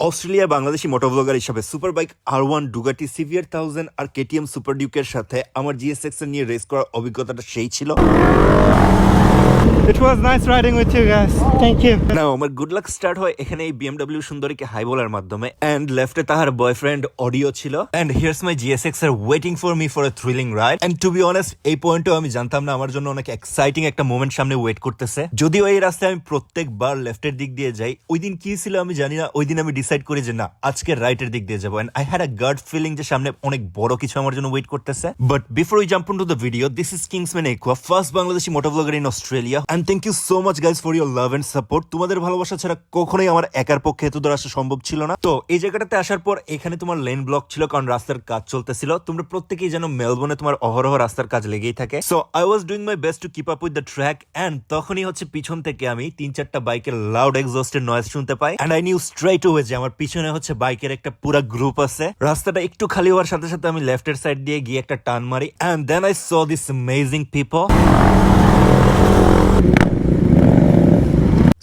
Australia Bangladeshi motoblogger হিসাবে super bike আর one Ducati সিভিয়ার thousand আর কেটিএম সুপার ডিউকের সাথে আমার জিএসএক্স নিয়ে রেস করার অভিজ্ঞতাটা সেই ছিল। It was nice riding with you guys. Thank you. না আমার গুড লাক স্টার্ট হয় এখানে এই বিএমডব্লিউ সুন্দরীকে হাই বলার মাধ্যমে। এন্ড লেফটে তাহার বয়ফ্রেন্ড অডিও ছিল। And here's my GSX R waiting for me for a thrilling ride and to be honest এই পয়েন্টও আমি জানতাম না। আমার জন্য অনেক এক্সাইটিং একটা মোমেন্ট সামনে ওয়েট করতেছে। যদিও এই রাস্তায় আমি প্রত্যেকবার লেফটের দিক দিয়ে যাই, ওই দিন কি ছিল আমি জানি না। ওই দিন আমি ডিসাইড করি যে না, আজকে রাইটের দিক দিয়ে যাব। And I had a gut feeling যে সামনে অনেক বড় কিছু আমার জন্য ওয়েট করতেছে। But before we jump to the video this is Kingsman Aqua first Bangladeshi motoblogger in Australia and thank you so much guys for your love and support তোমাদের ভালোবাসা ছাড়া কখনোই আমার একার পক্ষে এত দূর আসা সম্ভব ছিল না। তো এই জায়গাটাতে আসার পর এখানে তোমার লেন ব্লক ছিল, কারণ রাস্তার কাজ চলতেছিল। তোমরা প্রত্যেকেই যেন মেলবোর্নে তোমার অহরহ রাস্তার কাজ লেগেই থাকে। So I was doing my best to keep up with the track and তখনই হচ্ছে পিছন থেকে আমি তিন চারটা বাইকের লাউড এক্সস্টের নয়েজ শুনতে পাই। And I knew straight away যে আমার পিছনে হচ্ছে বাইকের একটা পুরা গ্রুপ আছে। রাস্তাটা একটু খালি হওয়ার সাথে সাথে আমি লেফটের সাইড দিয়ে গিয়ে একটা টান মারি। And then I saw this amazing people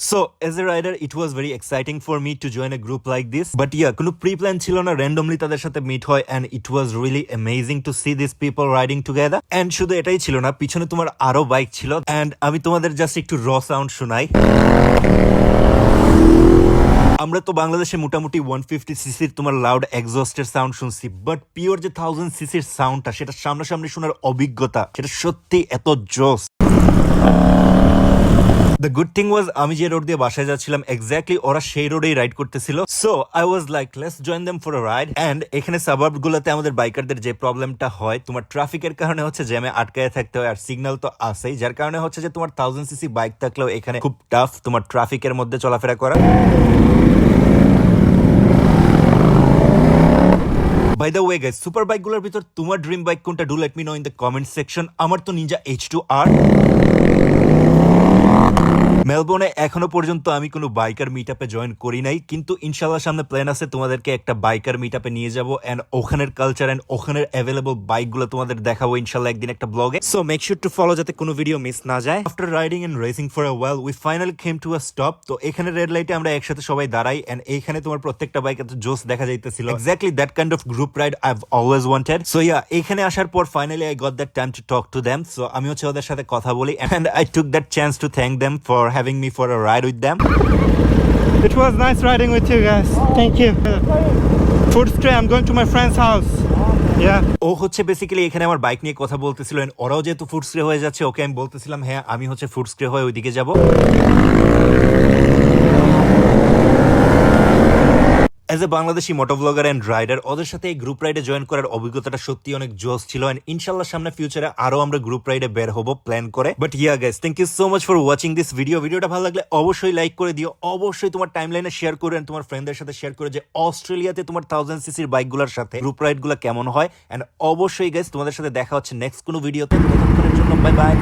so as a rider it was very exciting for me to join a group like this but yeah কোনো প্ল্যান ছিল না র্যান্ডমলি তাদের সাথে মিট হয় and it was really amazing to see this people riding together and শুধু এটাই ছিল না, পিছনে তোমার আরও বাইক ছিল অ্যান্ড আমি তোমাদের জাস্ট একটু র সাউন্ড শোনাই। আমরা তো বাংলাদেশে মোটামুটি ওয়ান ফিফটি সিসির তোমার লাউড এক্সস্টের সাউন্ড শুনছি বাট পিওর যে থাউজেন্ড সিসির সাউন্ডটা সেটা সামনাসামনি শোনার অভিজ্ঞতা, সেটা সত্যি এত জোস দ্য গুড থিং ওয়াজ আমি যে রোড দিয়ে বাসায় যাচ্ছিলাম এক্স্যাক্টলি ওরা সেই রোডেই রাইড করতেছিল। So I was like let's join them for ride and এখানে সাবাব গুলোতে আমাদের বাইকারদের যে প্রবলেমটা হয়, তোমার ট্রাফিকের কারণে হচ্ছে জ্যামে আটকায় থাকতে হয়, আর সিগন্যাল তো আসেই যার কারণে হচ্ছে যে তোমার থাউজেন্ড সিসি বাইক থাকলেও এখানে খুব টাফ তোমার ট্রাফিকের মধ্যে চলাফেরা করা। By the way guys super বাইকগুলোর ভিতর তোমার ড্রিম বাইক কোনটা? Do let me know in the comment section আমার তো নিনজা এইচ টু আর মেলবোর্নে এখনও পর্যন্ত আমি কোনো বাইকার মিট আপে জয়েন করি নাই, কিন্তু ইনশাল্লাহ সামনে প্ল্যান আছে, তোমাদেরকে একটা বাইকার মিট আপে নিয়ে যাব অ্যান্ড ওখানের কালচার অ্যান্ড ওখানের অ্যাভেলেবল বাইকগুলো তোমাদের দেখাবো ইনশাল্লাহ একদিন একটা ব্লগে so make sure to follow যাতে কোনো ভিডিও মিস না যায়। After riding and racing for a while we finally came to a stop তো এখানে রেড লাইটে আমরা একসাথে সবাই দাঁড়াই এন্ড এইখানে তোমার প্রত্যেকটা বাইক এত জোস দেখা যাইতেছিল। Exactly that kind of group ride I have always wanted so yeah এখানে আসার পর finally I got that time to talk to them so আমি হচ্ছে ওদের সাথে কথা বলি and I took that chance to thank them for having me for a ride with them It was nice riding with you guys. Thank you. Food stray. I'm going to my friend's house. ও হচ্ছে basically এখানে আমার bike নিয়ে কথা বলতেছিল ওরাও যেহেতু food স্ক্রে হয়ে যাচ্ছে ওকে আমি বলতেছিলাম হ্যাঁ আমি হচ্ছে ফুড স্ক্রে হয়ে ওইদিকে যাব as a Bangladeshi motoblogger and rider, ওদের সাথে এই গ্রুপ রাইডে জয়েন করার অভিজ্ঞতাটা সত্যি অনেক জোস ছিল অ্যান্ড ইনশাল্লাহ সামনে ফিউচারে আরও আমরা গ্রুপ রাইডে বের হব প্ল্যান করে। But yeah guys thank you so much for watching this video ভিডিওটা ভালো লাগলে অবশ্যই লাইক করে দিও। অবশ্যই তোমার টাইম লাইনে শেয়ার করে তোমার ফ্রেন্ডদের সাথে শেয়ার করে যে অস্ট্রেলিয়াতে তোমার থাউজেন্ড সিসির বাইকগুলোর সাথে গ্রুপ রাইডগুলো কেমন হয়। অ্যান্ড অবশ্যই গাইস তোমাদের সাথে দেখা হচ্ছে নেক্সট কোনো ভিডিওতে জন্য বাই বাই